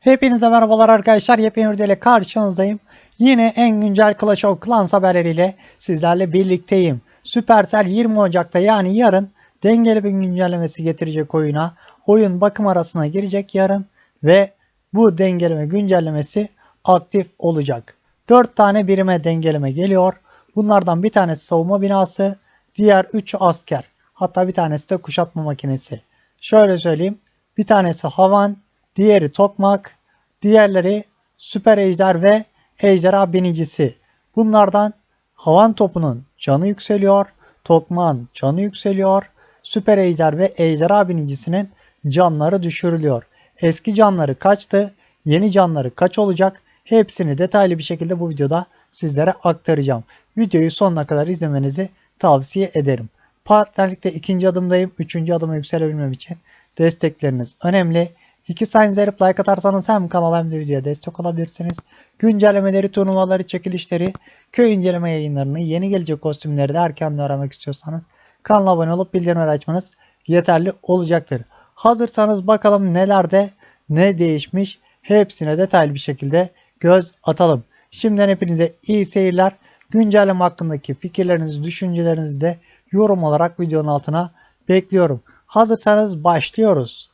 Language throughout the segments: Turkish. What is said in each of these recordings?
Hepinize merhabalar arkadaşlar. Yepyeni videoyla karşınızdayım. Yine en güncel Clash of Clans haberleriyle sizlerle birlikteyim. Supercell 20 Ocak'ta yani yarın dengeli bir güncellemesi getirecek oyuna. Oyun bakım arasına girecek yarın ve bu dengeleme güncellemesi aktif olacak. 4 tane birime dengeleme geliyor. Bunlardan bir tanesi savunma binası, diğer 3 asker. Hatta bir tanesi de kuşatma makinesi. Şöyle söyleyeyim. Bir tanesi havan, diğeri tokmak, diğerleri süper ejder ve ejderha binicisi. Bunlardan havan topunun canı yükseliyor, tokmağın canı yükseliyor, süper ejder ve ejderha binicisinin canları düşürülüyor. Eski canları kaçtı, yeni canları kaç olacak? Hepsini detaylı bir şekilde bu videoda sizlere aktaracağım. Videoyu sonuna kadar izlemenizi tavsiye ederim. Partnerlikte ikinci adımdayım. Üçüncü adıma yükselebilmem için destekleriniz önemli. İki saniye izleyip like atarsanız hem kanala hem de videoya destek olabilirsiniz. Güncellemeleri, turnuvaları, çekilişleri, köy inceleme yayınlarını, yeni gelecek kostümleri de erken öğrenmek istiyorsanız kanala abone olup bildirimleri açmanız yeterli olacaktır. Hazırsanız bakalım nelerde ne değişmiş hepsine detaylı bir şekilde göz atalım. Şimdiden hepinize iyi seyirler. Güncelleme hakkındaki fikirlerinizi, düşüncelerinizi de yorum olarak videonun altına bekliyorum. Hazırsanız başlıyoruz.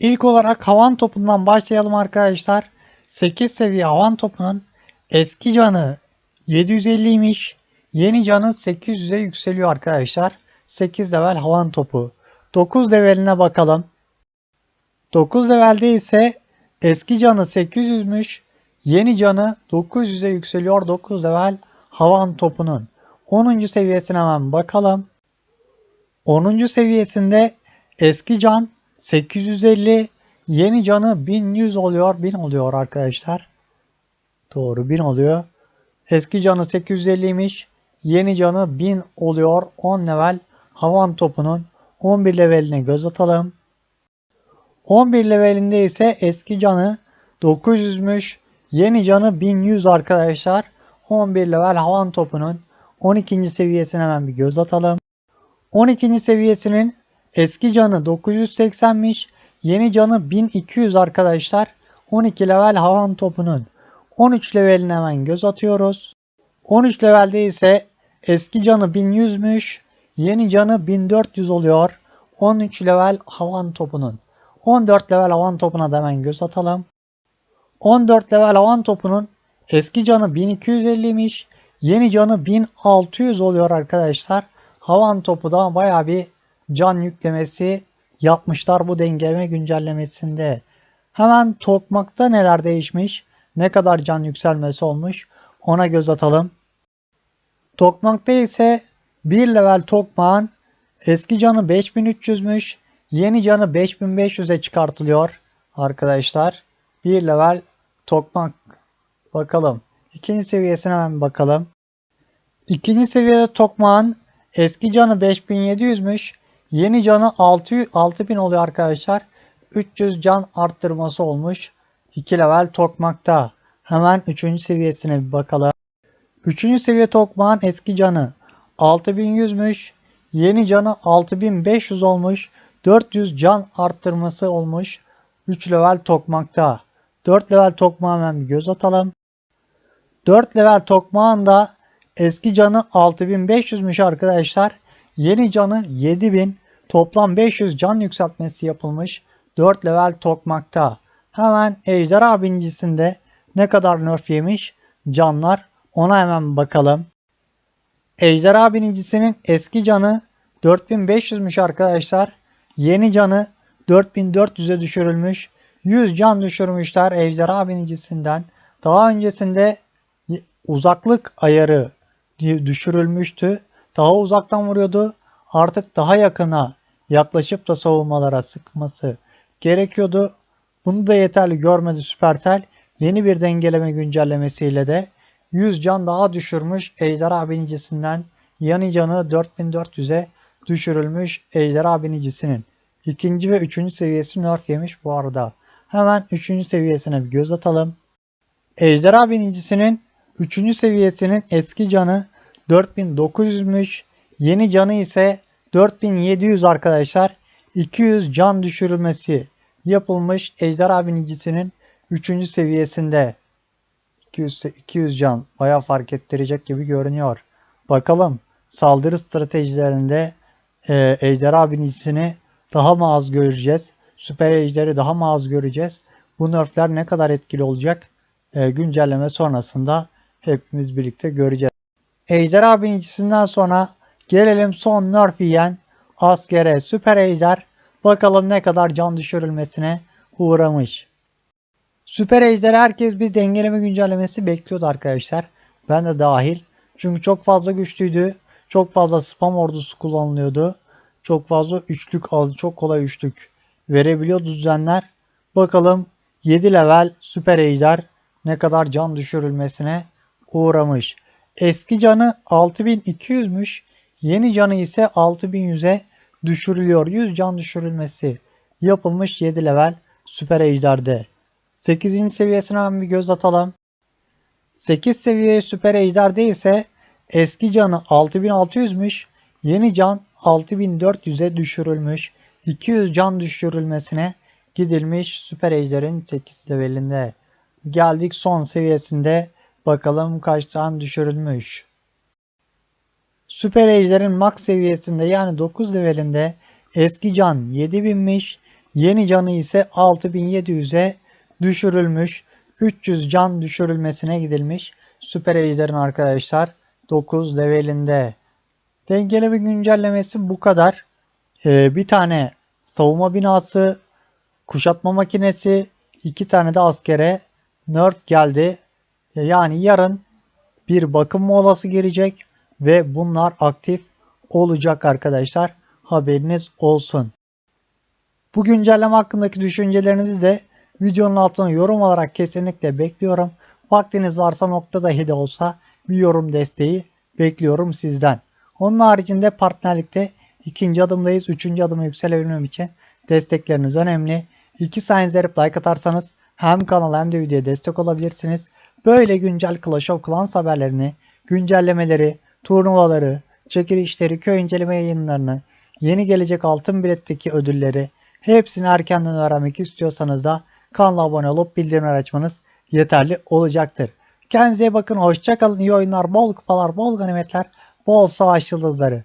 İlk olarak havan topundan başlayalım arkadaşlar. 8 seviye havan topunun eski canı 750'ymiş. Yeni canı 800'e yükseliyor arkadaşlar. 8 level havan topu. 9 leveline bakalım. 9 levelde ise eski canı 800'müş. Yeni canı 900'e yükseliyor 9 level havan topunun. 10. seviyesine hemen bakalım. 10. seviyesinde eski can 850 yeni canı 1100 oluyor 1000 oluyor arkadaşlar. Doğru 1000 oluyor. Eski canı 850'ymiş. Yeni canı 1000 oluyor. 10 level havan topunun 11 leveline göz atalım. 11 levelinde ise eski canı 900'müş. Yeni canı 1100 arkadaşlar. 11 level havan topunun 12. seviyesine hemen bir göz atalım. 12. seviyesinin eski canı 980'miş. Yeni canı 1200 arkadaşlar. 12 level havan topunun 13 leveline hemen göz atıyoruz. 13 levelde ise eski canı 1100'müş. Yeni canı 1400 oluyor. 13 level havan topunun. 14 level havan topuna da hemen göz atalım. 14 level havan topunun eski canı 1250'miş. Yeni canı 1600 oluyor arkadaşlar. Havan topu da baya bir can yüklemesi yapmışlar bu dengeleme güncellemesinde. Hemen tokmakta neler değişmiş? Ne kadar can yükselmesi olmuş? Ona göz atalım. Tokmakta ise 1 level tokmağın eski canı 5300'müş. Yeni canı 5500'e çıkartılıyor arkadaşlar. 1 level tokmak. Bakalım. İkinci seviyesine hemen bakalım. İkinci seviyede tokmağın eski canı 5700'müş. Yeni canı 600, 6000 oluyor arkadaşlar. 300 can arttırması olmuş. 2 level tokmakta. Hemen 3. seviyesine bir bakalım. 3. seviye tokmağın eski canı 6100'müş. Yeni canı 6500 olmuş. 400 can arttırması olmuş. 3 level tokmakta. 4 level tokmağa hemen bir göz atalım. 4 level tokmağın da eski canı 6500'müş arkadaşlar. Yeni canı 7000. Toplam 500 can yükseltmesi yapılmış. 4 level tokmakta. Hemen ejderha binicisinde ne kadar nerf yemiş canlar ona hemen bakalım. Ejderha binicisinin eski canı 4500'müş arkadaşlar. Yeni canı 4400'e düşürülmüş. 100 can düşürmüşler ejderha binicisinden. Daha öncesinde uzaklık ayarı düşürülmüştü. Daha uzaktan vuruyordu. Artık daha yakına yaklaşıp da savunmalara sıkması gerekiyordu. Bunu da yeterli görmedi Supercell. Yeni bir dengeleme güncellemesiyle de 100 can daha düşürmüş ejderha binicisinden. Yanı canı 4400'e düşürülmüş ejderha binicisinin. İkinci ve üçüncü seviyesi nerf yemiş bu arada. Hemen üçüncü seviyesine bir göz atalım. Ejderha binicisinin üçüncü seviyesinin eski canı 4900'müş. Yeni canı ise 4700 arkadaşlar. 200 can düşürülmesi yapılmış ejderha binicisinin 3. seviyesinde. 200, 200 can baya fark ettirecek gibi görünüyor. Bakalım saldırı stratejilerinde e, ejderha binicisini daha mı az göreceğiz? Süper ejderi daha mı az göreceğiz? Bu nerfler ne kadar etkili olacak? E, güncelleme sonrasında hepimiz birlikte göreceğiz. Ejderha binicisinden sonra gelelim son nerf yiyen askere süper ejder. Bakalım ne kadar can düşürülmesine uğramış. Süper Ejder herkes bir dengeleme güncellemesi bekliyordu arkadaşlar. Ben de dahil. Çünkü çok fazla güçlüydü. Çok fazla spam ordusu kullanılıyordu. Çok fazla üçlük aldı. Çok kolay üçlük verebiliyordu düzenler. Bakalım 7 level Süper Ejder ne kadar can düşürülmesine uğramış. Eski canı 6200'müş. Yeni canı ise 6100'e düşürülüyor. 100 can düşürülmesi yapılmış 7 level Süper Ejder'de. 8. seviyesine hemen bir göz atalım. 8 seviye Süper Ejder'de ise eski canı 6600'müş. Yeni can 6400'e düşürülmüş. 200 can düşürülmesine gidilmiş Süper Ejder'in 8 levelinde. Geldik son seviyesinde. Bakalım kaç can düşürülmüş. Süper Ejder'in max seviyesinde yani 9 levelinde eski can 7000'miş. Yeni canı ise 6700'e düşürülmüş. 300 can düşürülmesine gidilmiş. Süper Ejder'in arkadaşlar 9 levelinde. Dengeleme güncellemesi bu kadar. Ee, bir tane savunma binası, kuşatma makinesi, iki tane de askere nerf geldi. Yani yarın bir bakım molası girecek ve bunlar aktif olacak arkadaşlar. Haberiniz olsun. Bu güncelleme hakkındaki düşüncelerinizi de videonun altına yorum olarak kesinlikle bekliyorum. Vaktiniz varsa nokta dahi de olsa bir yorum desteği bekliyorum sizden. Onun haricinde partnerlikte ikinci adımdayız. Üçüncü adıma yükselebilmem için destekleriniz önemli. İki saniyenize like atarsanız hem kanala hem de videoya destek olabilirsiniz. Böyle güncel Clash of Clans haberlerini, güncellemeleri, turnuvaları, çekilişleri, köy inceleme yayınlarını, yeni gelecek altın biletteki ödülleri hepsini erkenden öğrenmek istiyorsanız da kanala abone olup bildirimler açmanız yeterli olacaktır. Kendinize bakın. Hoşçakalın. İyi oyunlar, bol kupalar, bol ganimetler, bol savaş yıldızları.